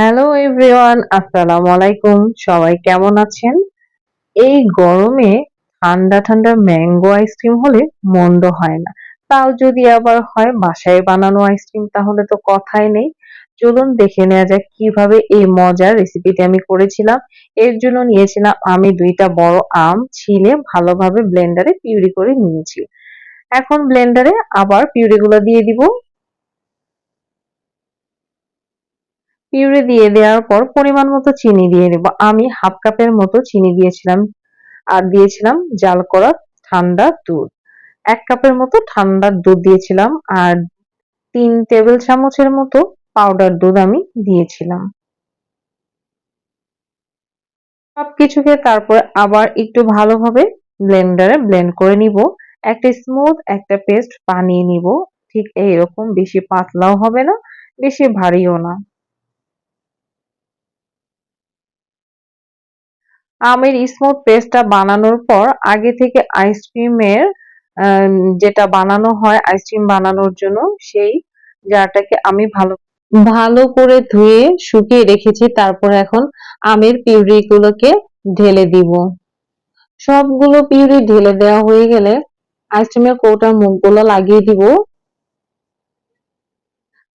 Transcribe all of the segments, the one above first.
Hello everyone আসসালামু আলাইকুম সবাই কেমন আছেন? এই গরমে ঠান্ডা ঠান্ডা ম্যাঙ্গো আইসক্রিম হলে মন্দ হয় না। তাও যদি আবার হয়, বাসায় বানানো আইসক্রিম তাহলে তো কথাই নেই। চলুন দেখে নেওয়া যাক কীভাবে এই মজার রেসিপিটি আমি করেছিলাম। এর জন্য নিয়েছিলাম আমি দুইটা বড় আম ছিলে ভালোভাবে ব্লেন্ডারে পিউরি করে নিয়েছি। এখন ব্লেন্ডারে আবার পিউরিগুলো দিয়ে দিব। পিউরি দিয়ে দেওয়ার পর পরিমাণ মতো চিনি দিয়ে দেব। আমি হাফ কাপের মতো চিনি দিয়েছিলাম আর দিয়েছিলাম জাল করা ঠান্ডা দুধ। এক কাপের মতো ঠান্ডা দুধ দিয়েছিলাম আর তিন টেবিল চামচের মতো পাউডার দুধ আমি দিয়েছিলাম। সবকিছুকে তারপরে আবার একটু ভালোভাবে ব্লেন্ডারে ব্লেন্ড করে নিব। একটা স্মুথ একটা পেস্ট বানিয়ে নিব। ঠিক এইরকম, বেশি পাতলাও হবে না, বেশি ভারীও না। আমের স্মুথ পেস্টটা বানানোর পর আগে থেকে আইসক্রিমের যেটা বানানো হয় আইসক্রিম বানানোর জন্য সেই জারটাকে আমি ভালো ভালো করে ধুয়ে শুকিয়ে রেখেছি। তারপর এখন আমের পিউরি গুলোকে ঢেলে দিব। সবগুলো পিউরি ঢেলে দেওয়া হয়ে গেলে আইসক্রিমের কৌটার মুখগুলো লাগিয়ে দিব।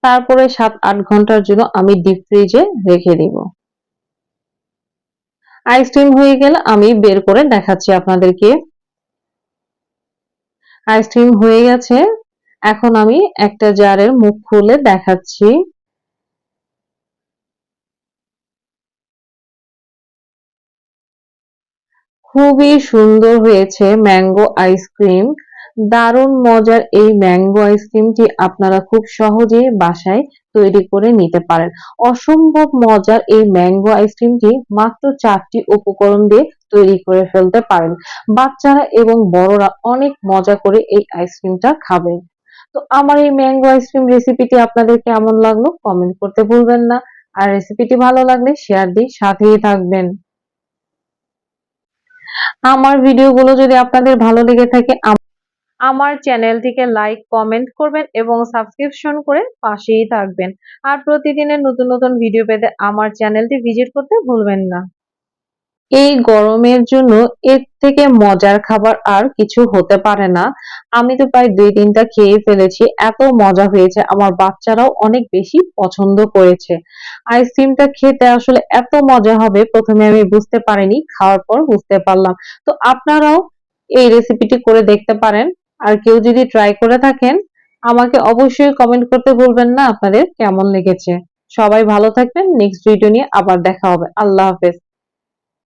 তারপরে সাত আট ঘণ্টার জন্য আমি ডিপ ফ্রিজে রেখে দিব। আইসক্রিম হয়ে গেলে আমি বের করে দেখাচ্ছি আপনাদেরকে। আইসক্রিম হয়ে গেছে। এখন আমি একটা জারের মুখ খুলে দেখাচ্ছি। খুবই সুন্দর হয়েছে ম্যাঙ্গো আইসক্রিম দারুণ মজার এই ম্যাঙ্গো আইসক্রিমটি আপনারা খুব সহজেই বাসায় তৈরি করে নিতে পারেন। অসম্ভব মজার এই ম্যাঙ্গো আইসক্রিমটি মাত্র চারটি উপকরণ দিয়ে তৈরি করে ফেলতে পারেন। বাচ্চারা এবং বড়রা অনেক মজা করে এই আইসক্রিমটা খাবেন। তো আমার এই ম্যাঙ্গো আইসক্রিম রেসিপিটি আপনাদের কেমন লাগল কমেন্ট করতে ভুলবেন না। আর রেসিপিটি ভালো লাগলে শেয়ার দিয়ে সাথেই থাকবেন। আমার ভিডিওগুলো যদি আপনাদের ভালো লেগে থাকে আমার চ্যানেলটিকে লাইক কমেন্ট করবেন এবং সাবস্ক্রিপশন করে পাশেই থাকবেন। আর প্রতিদিনের নতুন নতুন ভিডিও পেতে আমার চ্যানেলটি ভিজিট করতে ভুলবেন না। এই গরমের জন্য এর থেকে মজার খাবার আর কিছু হতে পারে না। আমি তো প্রায় দুই তিনটা খেয়ে ফেলেছি, এত মজা হয়েছে। আমার বাচ্চারাও অনেক বেশি পছন্দ করেছে। আইসক্রিমটা খেতে আসলে এত মজা হবে, প্রথমে আমি বুঝতে পারিনি, খাওয়ার পর বুঝতে পারলাম। তো আপনারাও এই রেসিপিটি করে দেখতে পারেন। আর কেউ যদি ট্রাই করে থাকেন, আমাকে অবশ্যই কমেন্ট করতে ভুলবেন না আপনাদের কেমন লেগেছে। সবাই ভালো থাকবেন নেক্সট ভিডিও নিয়ে আবার দেখা হবে। আল্লাহ হাফেজ।